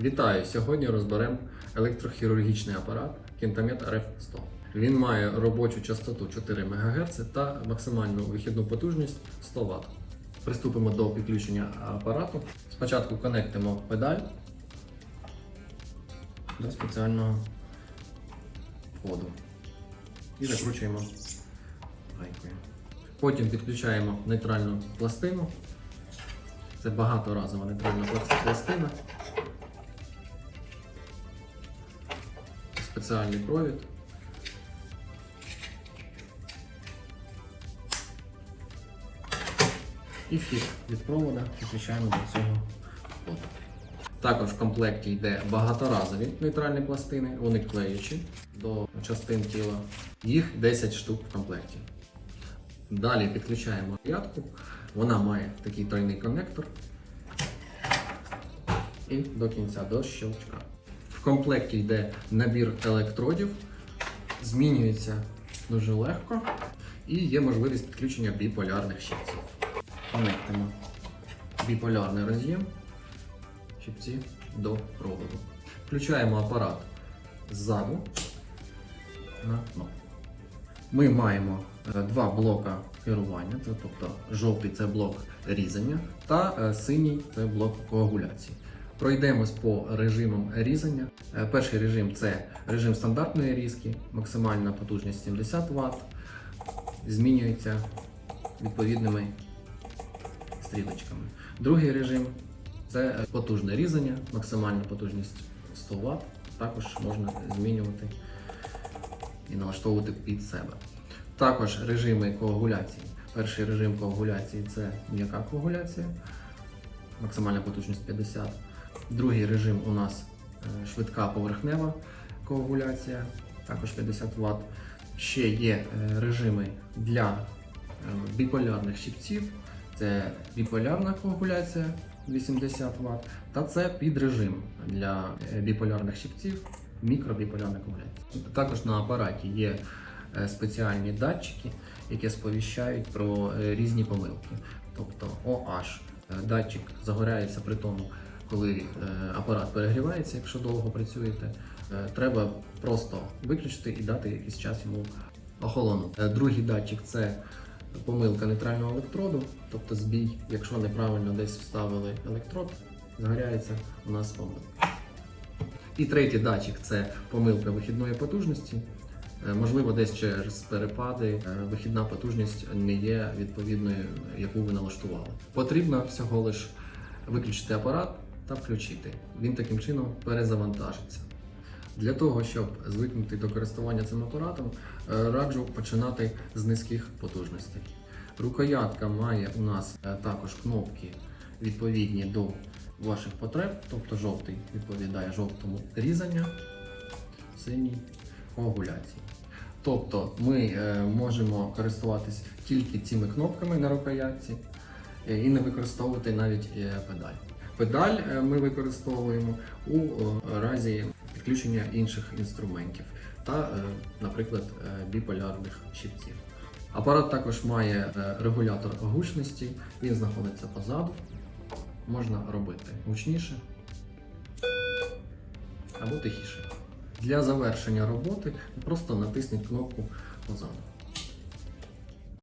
Вітаю! Сьогодні розберемо електрохірургічний апарат Кінтамет RF 100. Він має робочу частоту 4 МГц та максимальну вихідну потужність 100 Вт. Приступимо до підключення апарату. Спочатку конектимо педаль до спеціального входу і закручуємо гайкою. Потім підключаємо нейтральну пластину. Це багаторазова нейтральна пластина. Спеціальний провід. І вхід від провода підключаємо до цього входу. Також в комплекті йде багаторазові нейтральні пластини, вони клеючі до частин тіла. Їх 10 штук в комплекті. Далі підключаємо ядку. Вона має такий тройний коннектор. І до кінця до щелчка. Комплекті йде набір електродів, змінюється дуже легко і є можливість підключення біполярних щипців. Конектимо біполярний роз'єм щипці до проводу. Включаємо апарат ззаду на кнопку. Ми маємо е, два блока керування, тобто жовтий це блок різання, та е, синій це блок коагуляції. Пройдемось по режимам різання. Е, Перший режим це режим стандартної різки, максимальна потужність 70 Вт, змінюється відповідними стрілочками. Другий режим це потужне різання, максимальна потужність 100 Вт. Також можна змінювати і налаштовувати під себе. Також режими коагуляції. Перший режим коагуляції це м'яка коагуляція, максимальна потужність 50. Другий режим у нас е, швидка поверхнева коагуляція, також 50 Вт. Ще є е, режими для е, біполярних щипців. Це біполярна коагуляція 80 Вт, та це підрежим для біполярних щипців, мікробіполярна коагуляція. Також на апараті є спеціальні датчики, які сповіщають про різні помилки. Тобто OH датчик загоряється при тому, коли е, апарат перегрівається, якщо довго працюєте. Е, Треба просто виключити і дати якийсь час йому охолонути. Е, Другий датчик це помилка нейтрального електроду, тобто збій, якщо неправильно десь вставили електрод, загоряється у нас помилка. І третій датчик це помилка вихідної потужності. Можливо, десь через перепади вихідна потужність не є відповідною, яку ви налаштували. Потрібно всього лиш виключити апарат та включити. Він таким чином перезавантажиться. Для того, щоб звикнути до користування цим апаратом, е, раджу починати з низьких потужностей. Рукоятка має у нас е, також кнопки відповідні до ваших потреб, тобто жовтий відповідає жовтому різання, синій коагуляції. Тобто ми е, можемо користуватись тільки цими кнопками на рукоятці і не використовувати навіть педаль. Педаль е, ми використовуємо у е, разі підключення інших інструментів та, е, наприклад, біполярних щипців. Апарат також має регулятор гучності, він знаходиться позаду. Можна робити гучніше або тихіше. Для завершення роботи просто натисніть кнопку позаду.